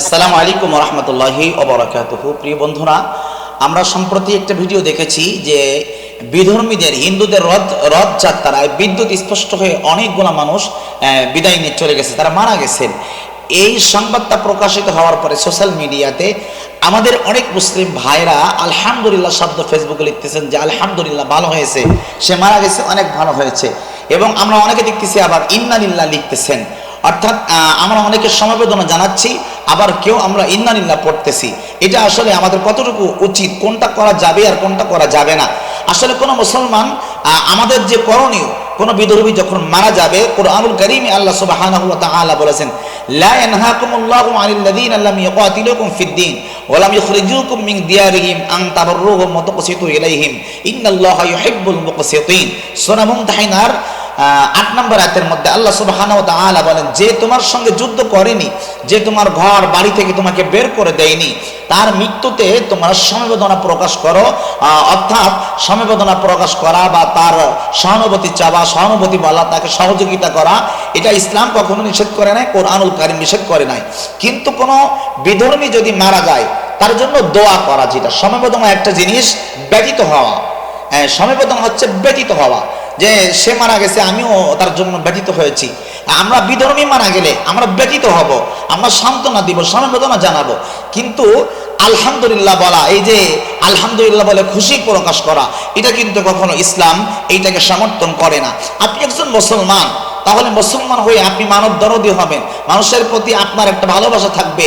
আসসালামু আলাইকুম রহমতুল্লাহি অবরাকাতুহ প্রিয় বন্ধুরা, আমরা সম্প্রতি একটা ভিডিও দেখেছি যে বিধর্মীদের, হিন্দুদের রথ রথযাত্রায় বিদ্যুৎ স্পষ্ট হয়ে অনেকগুলো মানুষ বিদায় নিয়ে চলে গেছে, তারা মারা গেছেন। এই সংবাদটা প্রকাশিত হওয়ার পরে সোশ্যাল মিডিয়াতে আমাদের অনেক মুসলিম ভাইরা আলহামদুলিল্লাহ শব্দ ফেসবুকে লিখতেছেন যে, আলহামদুলিল্লাহ, ভালো হয়েছে। সে মারা গেছে, অনেক ভালো হয়েছে। এবং আমরা অনেকে দেখতেছি আবার ইন্নালিল্লাহ লিখতেছেন। অর্থাৎ আমরা অনেকে সমবেদনা জানাচ্ছি। আবার কেউ আমরা ইন্নানিল্লাহ পড়তেছি। এটা আসলে আমাদের কতটুকু উচিত, কোনটা করা যাবে আর কোনটা করা যাবে না। আসলে কোনো মুসলমান আমাদের যে করণীয়, কোনো বিধর্মী যখন মারা যাবে, কোরআনুল করিমে আল্লাহ সুবহানাহু ওয়া তাআলা বলেছেন, লা আট নম্বর আয়াতের মধ্যে আল্লাহ সুবহানাহু ওয়া তাআলা বলেন যে তোমার সঙ্গে যুদ্ধ করেনি যে তোমার ঘর বাড়ি থেকে তোমাকে বের করে দেয়নি তার মৃত্যুতে তোমরা সমবেদনা প্রকাশ করো অর্থাৎ সমবেদনা প্রকাশ করা বা তার সহানুভূতি চাওয়া সহানুভূতি বলা তাকে সহযোগিতা করা এটা ইসলাম কখনো নিষেধ করে নাই কোরআনুল কারিম নিষেধ করে নাই। কিন্তু কোনো বিধর্মী যদি মারা যায় তার জন্য দোয়া করা যেটা সমবেদনা একটা জিনিস ব্যতীত হওয়া। হ্যাঁ, সমবেদনা হচ্ছে ব্যতীত হওয়া। যে সে মারা গেছে, আমিও তার জন্য ব্যতীত হয়েছি। আমরা বিধর্মী মারা গেলে আমরা ব্যতীত হব, আমরা সান্ত্বনা দিব সমবেদনা জানাব। কিন্তু আলহামদুলিল্লাহ বলা, এই যে আলহামদুলিল্লাহ বলে খুশি প্রকাশ করা, এটা কিন্তু কখনো ইসলাম এইটাকে সমর্থন করে না। আপনি একজন মুসলমান তাহলে মুসলমান হয়ে আপনি মানব দরদি হবেন। মানুষের প্রতি আপনার একটা ভালোবাসা থাকবে।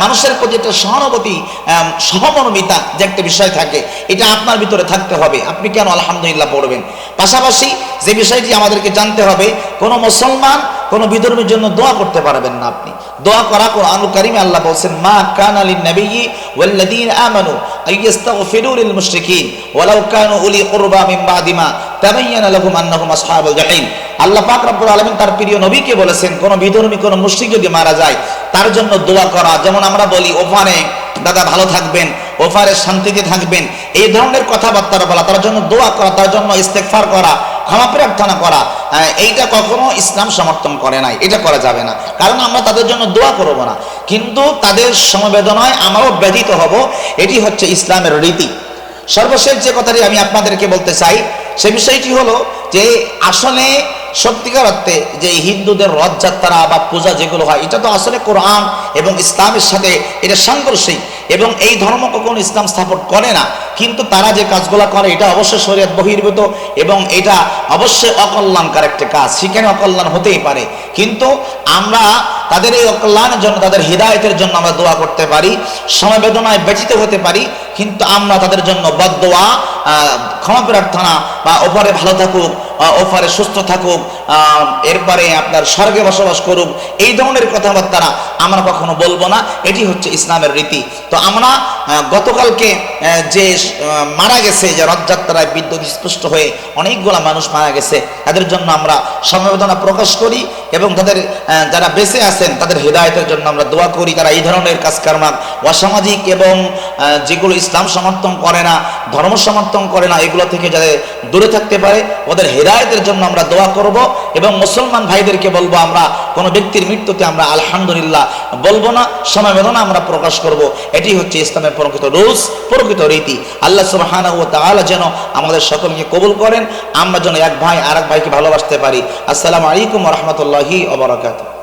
মানুষের প্রতি একটা সহানুভূতি আহ, সহমর্মিতা যে একটা বিষয় থাকে এটা আপনার ভিতরে থাকতে হবে। আপনি কেন আলহামদুলিল্লাহ পড়বেন? পাশাপাশি যে বিষয়টি আমাদেরকে জানতে হবে কোনো মুসলমান কোনো বিধর্মীর জন্য দোয়া করতে পারবেন না আপনি। দোয়া করা কোরআনুল কারিমে আল্লাহ বলছেন, মা কানা লিন নাবিয়্যি ওয়াল্লাযীনা আমানু আইয়াস্তাগফিরু লিল মুশরিকিন ওয়ালাউ কানু উলি কুরবা মিন বাদি মা তাবায়্যানা লাহুম আন্নাহুম আসহাবুল জাহিম। আল্লাহ পাক রব্বুল আলামিন তার প্রিয় নবীকে বলেছেন, কোন বিধর্মী, কোন মুশরিক যদি মারা যায়, তার জন্য দোয়া করা। যেমন আমরা বলি ওখানে দাদা ভালো থাকবেন, ওফারে শান্তিতে থাকবেন। এই ধরনের কথাবার্তা বলা, তার জন্য দোয়া করা, তার জন্য ইস্তেকফার করা, ক্ষমা প্রার্থনা করা। এইটা কখনো ইসলাম সমর্থন করে নাই। এটা করা যাবে না। কারণ আমরা তাদের জন্য দোয়া করব না। কিন্তু তাদের সমবেদনায় আমরাও ব্যথিত হব। এটি হচ্ছে ইসলামের রীতি। সর্বশেষ যে কথাটি আমি আপনাদেরকে বলতে চাই, সে বিষয়টি হলো যে আসলে সত্যিকার অর্থে যে হিন্দুদের রথযাত্রা বা পূজা যেগুলো হয়, এটা তো আসলে কোরআন এবং ইসলামের সাথে এটা সাংঘর্ষিক। এবং এই ধর্ম কখনো ইসলাম স্থাপন করে না। কিন্তু তারা যে কাজগুলো করে, এটা অবশ্যই শরীয়ত বহির্ভূত এবং এটা অবশ্যই অকল্যাণকার একটা কাজ। সেখানে অকল্যাণ হতেই পারে। কিন্তু আমরা তাদের এই অকল্যাণের জন্য, তাদের হৃদায়তের জন্য আমরা দোয়া করতে পারি সমবেদনায় ব্যথিত হতে পারি, কিন্তু আমরা তাদের জন্য বদোয়া ক্ষমা প্রার্থনা বা ওপরে ভালো থাকুক ওপারে সুস্থ থাকুক এরপরে আপনার স্বর্গে বসবাস করুক, এই ধরনের কথাবার্তা আমরা কখনো বলব না। এটি হচ্ছে ইসলামের রীতি। তো আমরা গতকালকে যে মারা গেছে, যে রথযাত্রায় বিদ্যুৎ স্পষ্ট হয়ে অনেকগুলা মানুষ মারা গেছে, তাদের জন্য আমরা সমবেদনা প্রকাশ করি এবং তাদের যারা বেঁচে আছেন, তাদের হৃদায়তের জন্য আমরা দোয়া করি। তারা এই ধরনের কাজকর্ম অসামাজিক এবং যেগুলো ইসলাম সমর্থন করে না, ধর্ম সমর্থন করে না, এগুলো থেকে যাদের দূরে থাকতে পারে, ওদের হৃদায়তের জন্য আমরা দোয়া করব। এবং মুসলমান ভাইদেরকে বলব আমরা, কোনো ব্যক্তির মৃত্যুতে আমরা আলহামদুলিল্লাহ বলব না সমাবেদনা আমরা প্রকাশ করব। এটি হচ্ছে ইসলামের প্রকৃত রুলস, প্রকৃত রীতি। আল্লাহ সুবহানাহু ও তাহলে যেন আমাদের সকলকে কবুল করেন, আমরা যেন এক ভাই আর এক ভাইকে ভালোবাসতে পারি। আসসালামু আলাইকুম রহমতুল্লাহি ওবরাকাতুহ